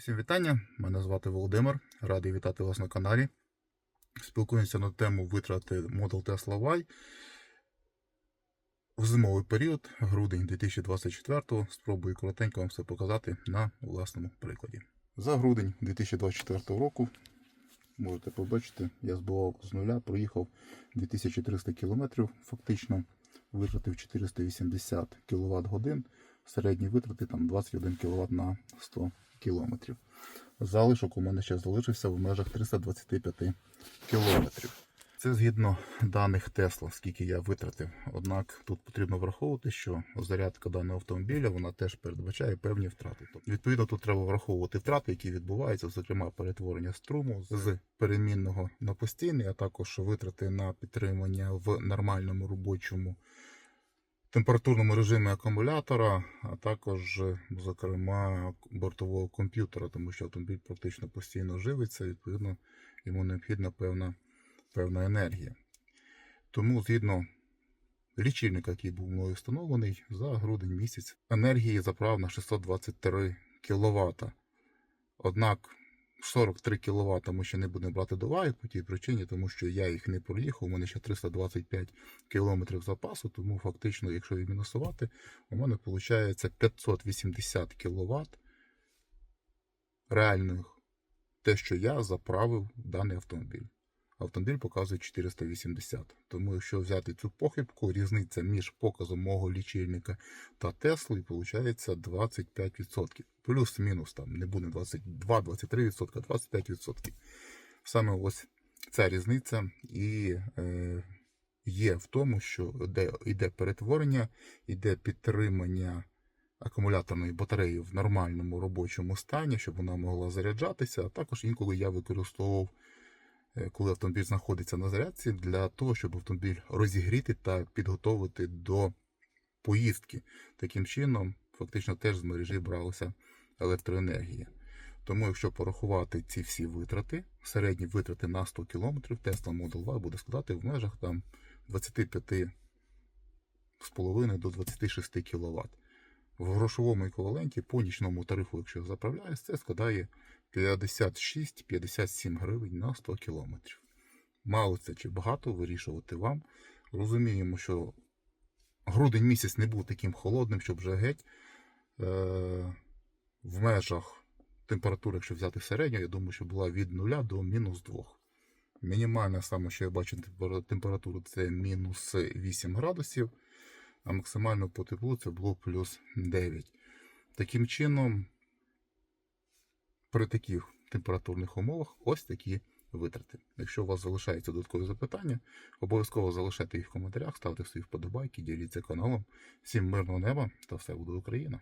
Усім вітання! Мене звати Володимир. Радий вітати вас на каналі. Спілкуємося на тему витрати Model Tesla Y в зимовий період, грудень 2024 Спробую коротенько вам все показати на власному прикладі. За грудень 2024 року можете побачити, я збивав з нуля, проїхав 2300 км, фактично витратив 480 кВт годин. Середні витрати там 21 кВт на 100 км. Залишок у мене ще залишився в межах 325 км. Це згідно даних Тесла, скільки я витратив. Однак тут потрібно враховувати, що зарядка даного автомобіля вона теж передбачає певні втрати. Тобто, відповідно, тут треба враховувати втрати, які відбуваються, зокрема перетворення струму з перемінного на постійний, а також витрати на підтримання в нормальному робочому температурному режимі акумулятора, а також, зокрема, бортового комп'ютера, тому що автомобіль практично постійно живиться, відповідно, йому необхідна певна, певна енергія. Тому, згідно лічильника, який був мною встановлений, за грудень місяць енергії заправ на 623 кВт. Однак 43 кВт ми ще не будемо брати до уваги по тій причині, тому що я їх не проїхав, у мене ще 325 км запасу, тому фактично, якщо відмінусувати, у мене виходить 580 кВт реальних те, що я заправив в даний автомобіль. Автомобіль показує 480. Тому якщо взяти цю похибку, різниця між показом мого лічильника та Тесли, виходить 25%. Плюс-мінус там не буде 22-23%, 25%. Саме ось ця різниця і е, є в тому, що де йде перетворення, йде підтримання акумуляторної батареї в нормальному робочому стані, щоб вона могла заряджатися. А також інколи я використовував коли автомобіль знаходиться на зарядці, для того, щоб автомобіль розігріти та підготовити до поїздки. Таким чином, фактично теж з мережі бралася електроенергія. Тому, якщо порахувати ці всі витрати, середні витрати на 100 км, Tesla Model Y буде складати в межах там 25,5 до 26 кВт. В грошовому еквіваленті по нічному тарифу, якщо заправляєш, це складає 56-57 гривень на 100 км. Мало це чи багато вирішувати вам. Розуміємо, що грудень місяць не був таким холодним, щоб вже геть. Е- в межах температури, якщо взяти середню, я думаю, що була від 0 до мінус 2. Мінімальна саме, що я бачу температуру, це мінус 8 градусів, а максимально по теплу це було плюс 9. Таким чином, при таких температурних умовах ось такі витрати. Якщо у вас залишаються додаткові запитання, обов'язково залишайте їх в коментарях, ставте свої вподобайки, діліться каналом. Всім мирного неба та все буде Україна!